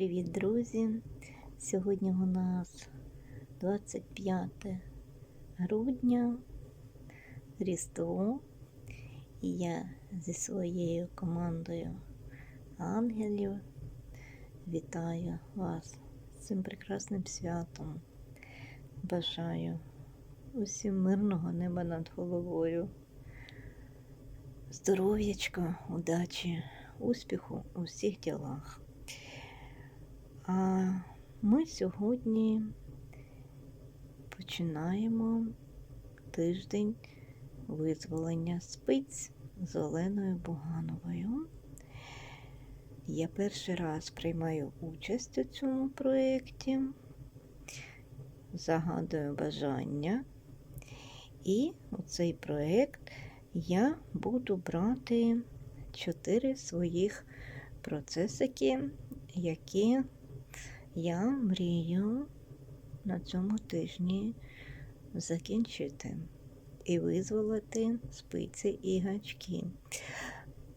Привіт, друзі! Сьогодні у нас 25 грудня, Різдво, і я зі своєю командою ангелів вітаю вас з цим прекрасним святом. Бажаю усім мирного неба над головою, здоров'ячка, удачі, успіху у всіх ділах. А ми сьогодні починаємо тиждень визволення спиць з Оленою Бугановою. Я перший раз приймаю участь у цьому проєкті, загадую бажання, і у цей проєкт я буду брати чотири своїх процесики, які я мрію на цьому тижні закінчити і визволити спиці і гачки.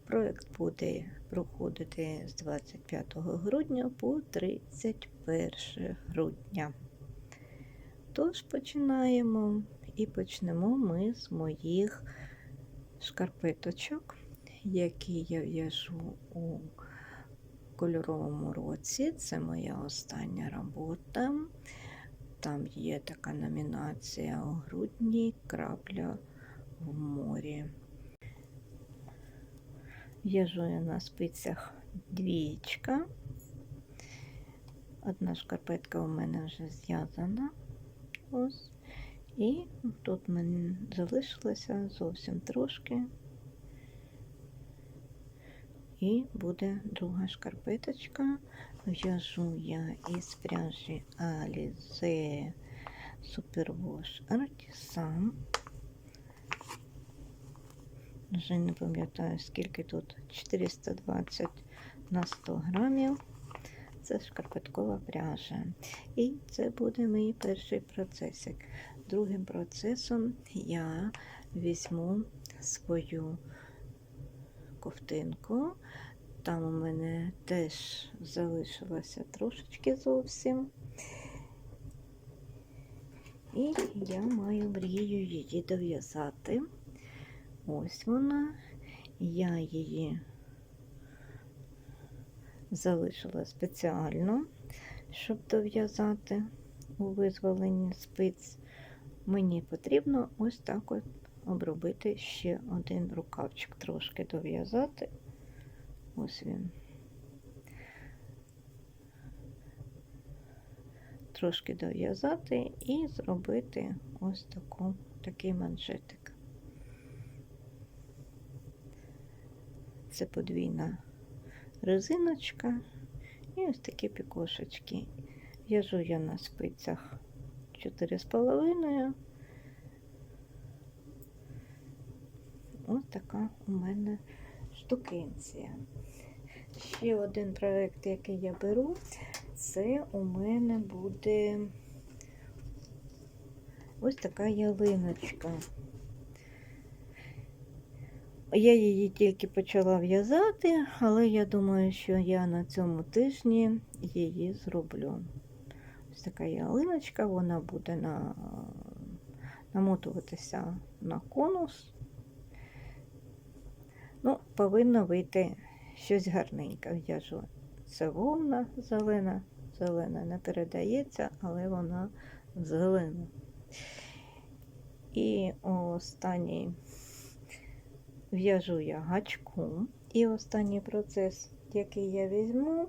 Проєкт буде проходити з 25 грудня по 31 грудня. Тож починаємо і почнемо ми з моїх шкарпеточок, які я в'яжу у кольоровому році. Це моя остання робота. Там є така номінація у грудні крапля в морі. В'яжу я на спицях двічка. Одна шкарпетка у мене вже зв'язана. Ось. І тут мені залишилося зовсім трошки. І буде друга шкарпеточка. В'яжу я із пряжі Alize Superwash Artisan. Вже не пам'ятаю, скільки тут 420 на 100 грамів. Це шкарпеткова пряжа. І це буде мій перший процесик. Другим процесом я візьму свою ковтинку. Там у мене теж залишилося трошечки зовсім. І я маю мрію її дов'язати. Ось вона. Я її залишила спеціально, щоб дов'язати у визволенні спиць. Мені потрібно ось так от обробити ще один рукавчик, трошки дов'язати. Ось він. Трошки дов'язати і зробити ось таку, такий манжетик. Це подвійна резиночка і ось такі пікошечки. В'яжу я на спицях 4,5. Ось така у мене штукенція. Ще один проєкт, який я беру, це у мене буде ось така ялиночка. Я її тільки почала в'язати, але я думаю, що я на цьому тижні її зроблю. Ось така ялиночка, вона буде на... намотуватися на конус. Ну, повинно вийти щось гарненьке. В'яжу. Це вовна зелена, зелена не передається, але вона зелена. І останній в'яжу я гачком. І останній процес, який я візьму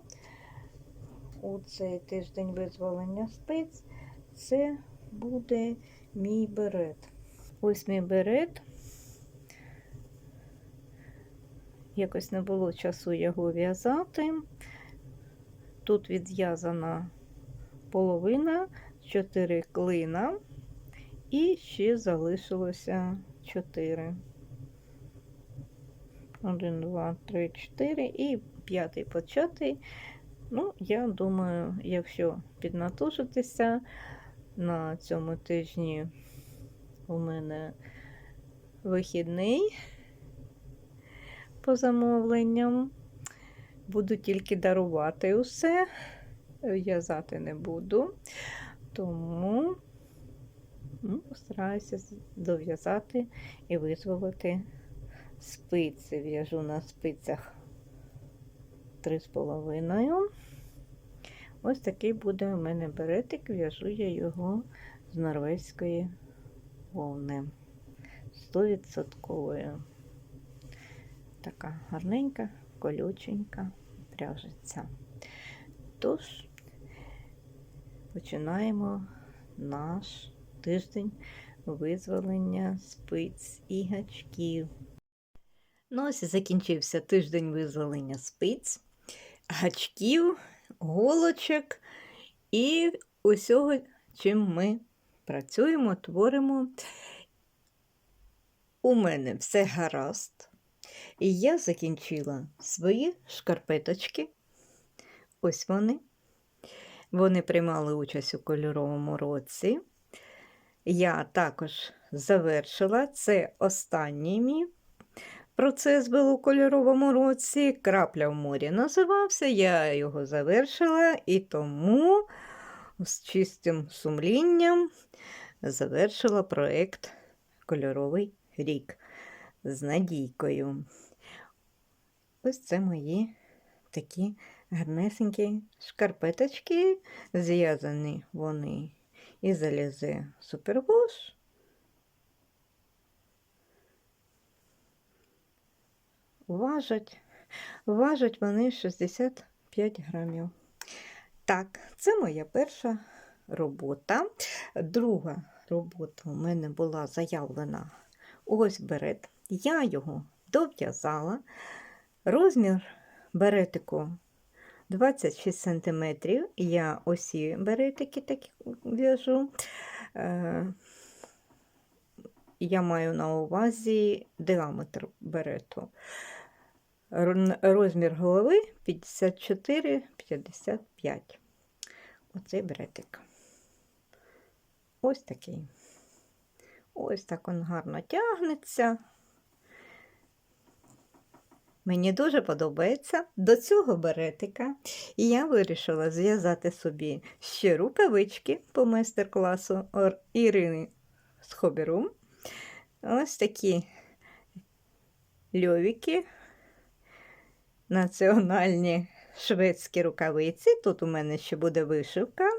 у цей тиждень визволення спиць, це буде мій берет. Ось мій берет. Якось не було часу його в'язати. Тут відв'язана половина, 4 клина, і ще залишилося 4. 1, 2, 3, 4 і п'ятий початий. Ну, я думаю, якщо піднатужитися, на цьому тижні у мене вихідний по замовленням. Буду тільки дарувати усе. в'язати не буду, тому ну, постараюся дов'язати і визволити спиці. В'яжу на спицях 3,5. Ось такий буде у мене беретик, в'яжу я його з норвезької вовни. 100%. Така гарненька, колюченька пряжеться. Тож, починаємо наш тиждень визволення спиць і гачків. Ну, ось і закінчився тиждень визволення спиць, гачків, голочок і усього, чим ми працюємо, творимо. У мене все гаразд. І я закінчила свої шкарпеточки. Ось вони. Вони приймали участь у кольоровому році. Я також завершила це останній мій процес був у кольоровому році. Крапля в морі називався. Я його завершила і тому з чистим сумлінням завершила проєкт Кольоровий рік з Надійкою. Ось це мої такі гарнесенькі шкарпеточки. Зв'язані вони із залізи Супервош. Важать, важать вони 65 грамів. Так, це моя перша робота. Друга робота у мене була заявлена ось берет. Я його дов'язала. Розмір беретику 26 см. Я усі беретики такі в'яжу. Е, Я маю на увазі діаметр берету. Розмір голови 54-55. Оцей беретик. Ось такий. Ось так він гарно тягнеться. Мені дуже подобається до цього беретика. І я вирішила зв'язати собі ще рукавички по майстер-класу Ірини з Хобіру. Ось такі льовіки, національні шведські рукавиці. Тут у мене ще буде вишивка.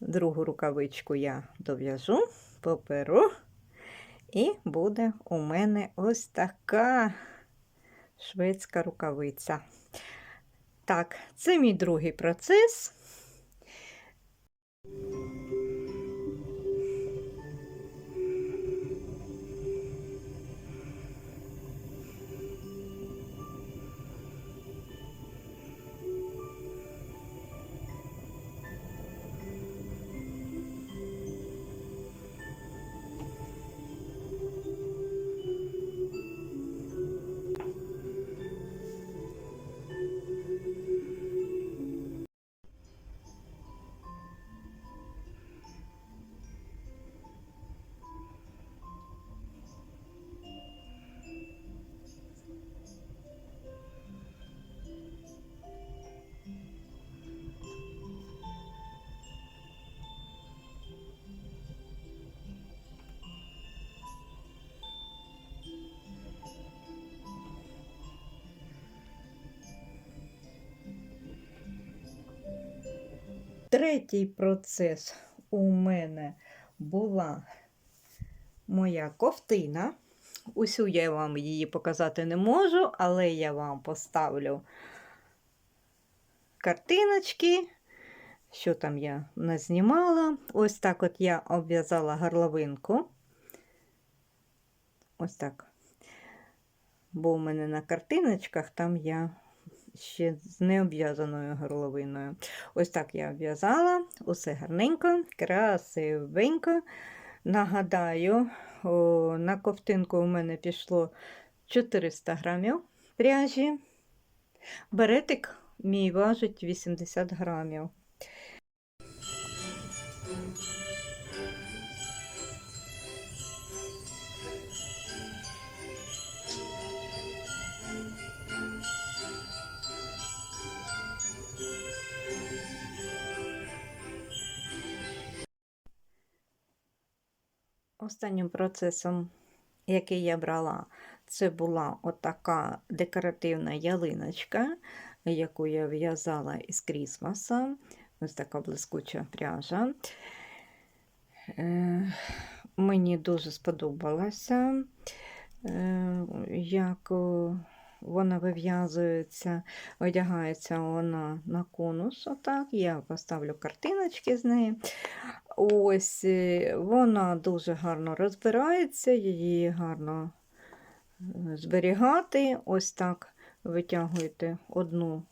Другу рукавичку я дов'яжу, поперу. І буде у мене ось така шведська рукавиця. Так, це мій другий процес. Третій процес у мене була моя ковтина. Усю я вам її показати не можу, але я вам поставлю картиночки, що там я назнімала. Ось так от я обв'язала горловинку. Ось так. Бо у мене на картиночках там я ще з необв'язаною горловиною. Ось так я обв'язала, усе гарненько, красивенько. Нагадаю, о, на ковтинку у мене пішло 400 грамів пряжі. Беретик мій важить 80 грамів. Останнім процесом, який я брала, це була отака декоративна ялиночка, яку я в'язала із крісмаса. Ось така блискуча пряжа. Е, Мені дуже сподобалося, е, як о, вона вив'язується, одягається вона на конус. Отак. Я поставлю картиночки з неї. Ось е, вона дуже гарно розбирається, її гарно е, зберігати. Ось так витягуєте одну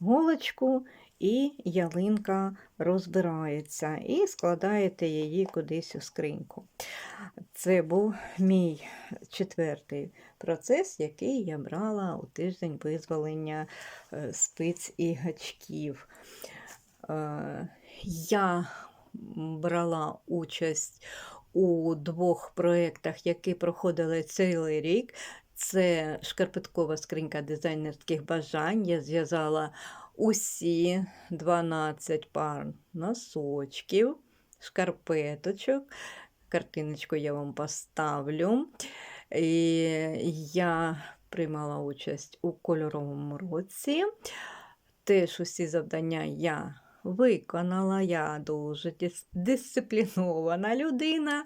голочку, і ялинка розбирається, і складаєте її кудись у скриньку. Це був мій четвертий процес, який я брала у тиждень визволення е, спиць і гачків. Е, Я брала участь у двох проєктах, які проходили цілий рік. Це шкарпеткова скринька дизайнерських бажань. Я зв'язала усі 12 пар носочків, шкарпеточок. Картиночку я вам поставлю. І я приймала участь у кольоровому році. Теж усі завдання я виконала. Я дуже дис- дисциплінована людина.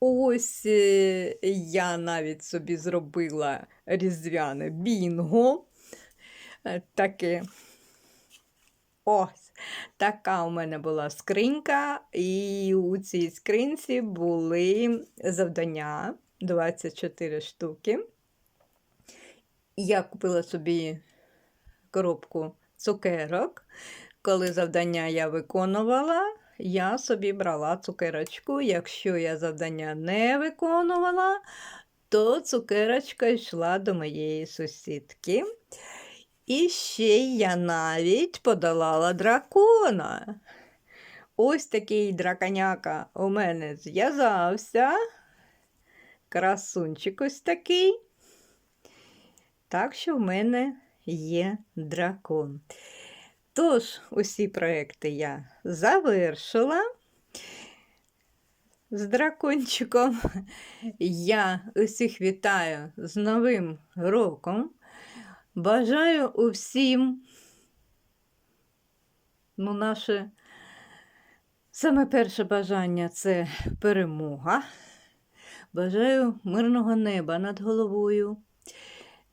Ось е, я навіть собі зробила різдвяне бінго. Е, Таке. Ось, така у мене була скринька, і у цій скринці були завдання 24 штуки. Я купила собі коробку цукерок. Коли завдання я виконувала, я собі брала цукерочку. Якщо я завдання не виконувала, то цукерочка йшла до моєї сусідки. І ще я навіть подолала дракона. Ось такий драконяка у мене зв'язався. Красунчик ось такий. Так що в мене є дракон. Тож, усі проекти я завершила з дракончиком. Я усіх вітаю з Новим роком. Бажаю усім, ну, наше саме перше бажання це перемога. Бажаю мирного неба над головою.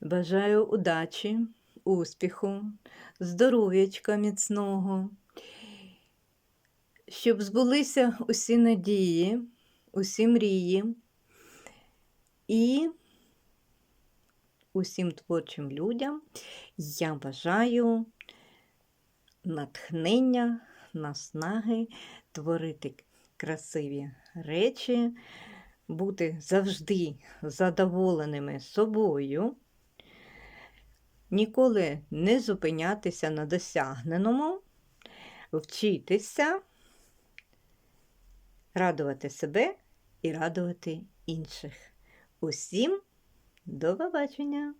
Бажаю удачі, успіху, здоров'ячка міцного, щоб збулися усі надії, усі мрії і усім творчим людям я бажаю натхнення, наснаги, творити красиві речі, бути завжди задоволеними собою, ніколи не зупинятися на досягненому, вчитися, радувати себе і радувати інших. Усім до побачення!